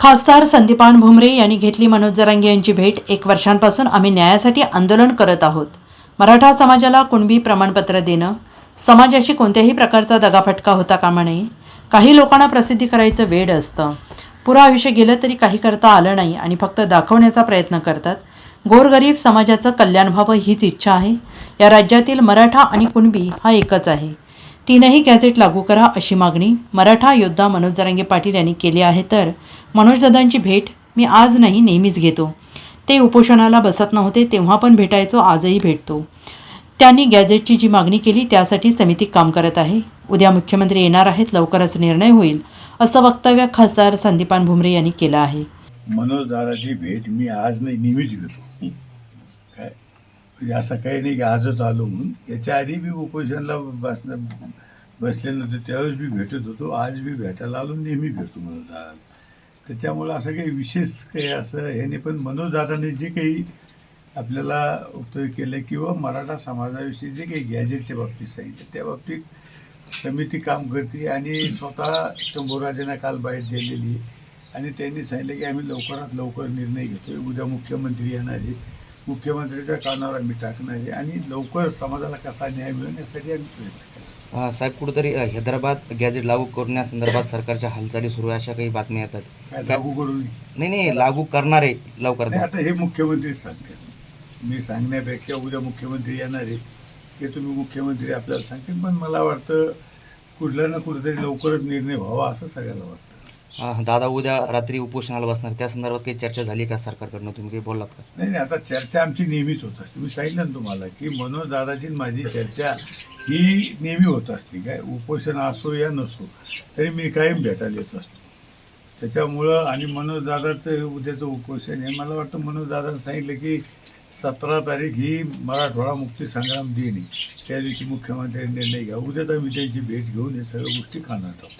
खासदार संदीपान भुमरे यांनी घेतली मनोज जरांगे यांची भेट. एक वर्षांपासून आम्ही न्यायासाठी आंदोलन करत आहोत. मराठा समाजाला कुणबी प्रमाणपत्र देणं समाजाशी कोणत्याही प्रकारचा दगाफटका होता कामा नये. काही लोकांना प्रसिद्धी करायचं वेड असतं. पुरा आयुष्य गेलं तरी काही करता आलं नाही आणि फक्त दाखवण्याचा प्रयत्न करतात. गोरगरीब समाजाचं कल्याण व्हावं हीच इच्छा आहे. या राज्यातील मराठा आणि कुणबी हा एकच आहे. तीनही गॅझेट लागू करा अशी मागणी मराठा योद्धा मनोज जरांगे पाटील यांनी केली आहे. तर मनोजदादांची भेट मी आज नाही नेहमीच घेतो. ते उपोषणाला बसत नव्हते तेव्हा पण भेटायचो आजही भेटतो. त्यांनी गॅझेटची जी मागणी केली त्यासाठी समिती काम करत आहे. उद्या मुख्यमंत्री येणार आहेत लवकरच निर्णय होईल असं वक्तव्य खासदार संदीपान भुमरे यांनी केलं आहे. मनोज दादाची भेट मी आज नाही नेहमीच घेतो. म्हणजे असं काही नाही की आजच आलो म्हणून. याच्या आधी मी उपोषणला बसणं बसले नव्हते त्यावेळेस मी भेटत होतो आज मी भेटायला आलो नेहमी भेटतो मनोज त्याच्यामुळं असं काही विशेष काही असं ह्याने पण मनोजदादाने जे काही आपल्याला उपयोग केलं किंवा मराठा समाजाविषयी जे काही गॅजेटच्या बाबतीत सांगितलं त्या बाबतीत समिती काम करते आणि स्वतः शंभूराजांना काल बाहेर दिलेली आणि त्यांनी सांगितलं की आम्ही लवकरात लवकर निर्णय घेतोय. उद्या मुख्यमंत्री येणार आहे मुख्यमंत्र्याच्या कानावर आम्ही टाकणार आहे आणि लवकर समाजाला कसा न्याय मिळेल यासाठी आम्ही प्रयत्न अ, साहेब कुठेतरी अ, हैदराबाद गॅजेट लागू करण्यासंदर्भात सरकारच्या हालचाली सुरू आहे अशा काही बातम्या येतात. काय लागू करून नाही नाही लागू करणारे लवकर नाही आता हे मुख्यमंत्रीच सांगते मी सांगण्यापेक्षा उद्या मुख्यमंत्री येणार आहे. हे तुम्ही मुख्यमंत्री आपल्याला सांगतील. पण मला वाटतं कुठला ना कुठेतरी लवकरच निर्णय व्हावा असं सगळ्याला वाटतं. दादा उद्या रात्री उपोषणाला बसणार त्या संदर्भात काही चर्चा झाली का सरकारकडनं? तुम्ही काही बोललात का? नाही नाही आता चर्चा आमची नेहमीच होत असते. मी सांगितलं ना तुम्हाला की मनोज दादाची माझी चर्चा ही नेहमी होत असते. काय उपोषण असो या नसो तरी मी कायम भेटायला येत असतो. त्याच्यामुळं आणि मनोज दादाचं उद्याचं उपोषण हे मला वाटतं मनोज दादानं सांगितलं की सतरा तारीख ही मराठवाडा मुक्ती संग्राम दिन त्या दिवशी मुख्यमंत्र्यांनी निर्णय घ्या उद्याच आम्ही त्यांची भेट घेऊन हे सगळ्या गोष्टी खाणार आहोत.